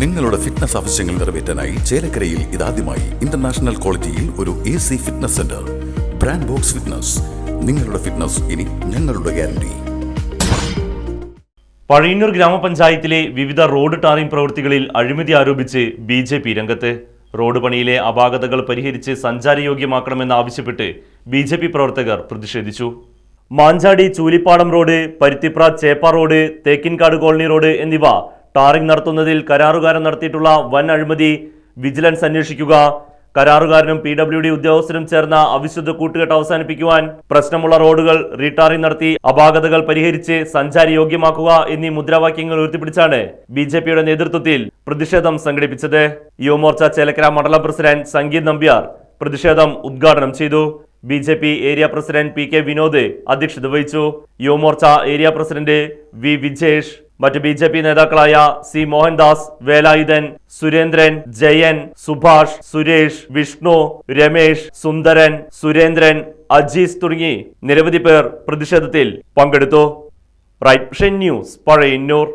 നിങ്ങളുടെ ഫിറ്റ്നസ് ആവശ്യങ്ങൾ നിറവേറ്റാനായി ചേലക്കരയിൽ ഇതാദ്യമായി ഇന്റർനാഷണൽ ക്വാളിറ്റിയിൽ ഒരു A C fitness centre brand box fitness നിങ്ങളുടെ ഫിറ്റ്നസ് ഇനി ഞങ്ങളുടെ ഗ്യാരണ്ടി പഴയന്നൂർ ഗ്രാമപഞ്ചായത്തിലെ വിവിധ റോഡ് ടാറിംഗ് പ്രവൃത്തികളിൽ അഴിമതി ആരോപിച്ച് ബി ജെ പി രംഗത്ത്. റോഡ് പണിയിലെ അപാകതകൾ പരിഹരിച്ച് സഞ്ചാരയോഗ്യമാക്കണമെന്നാവശ്യപ്പെട്ട് ബി ജെ പി പ്രവർത്തകർ പ്രതിഷേധിച്ചു. Manchadi Choolippadam road Paruthipra Cheppa road Thekkinkad colony road എന്നിവ ടാറിംഗ് നടത്തുന്നതിൽ കരാറുകാരൻ നടത്തിയിട്ടുള്ള വൻ അഴിമതി വിജിലൻസ് അന്വേഷിക്കുക. കരാറുകാരനും പി ഡബ്ല്യു ഡി ഉദ്യോഗസ്ഥരും ചേർന്ന അവിശുദ്ധ കൂട്ടുകെട്ട് അവസാനിപ്പിക്കുവാൻ പ്രശ്നമുള്ള റോഡുകൾ റീടാറിംഗ് നടത്തി അപാകതകൾ പരിഹരിച്ച് സഞ്ചാരി യോഗ്യമാക്കുക എന്നീ മുദ്രാവാക്യങ്ങൾ ഉയർത്തിപ്പിടിച്ചാണ് ബി ജെ പിയുടെ നേതൃത്വത്തിൽ പ്രതിഷേധം സംഘടിപ്പിച്ചത്. യുവമോർച്ച ചേലക്കര മണ്ഡലം പ്രസിഡന്റ് സംഗീത് നമ്പ്യാർ പ്രതിഷേധം ഉദ്ഘാടനം ചെയ്തു. B J P area president P K Vinod അധ്യക്ഷത വഹിച്ചു. Yuvamorcha area president V Vijesh മറ്റ് ബി ജെ പി നേതാക്കളായ സി മോഹൻദാസ് വേലായുധൻ സുരേന്ദ്രൻ ജയൻ സുഭാഷ് സുരേഷ് വിഷ്ണു രമേശ് സുന്ദരൻ സുരേന്ദ്രൻ അജീസ് തുടങ്ങി നിരവധി പേർ പ്രതിഷേധത്തിൽ പങ്കെടുത്തു. Right news Pazhayannur.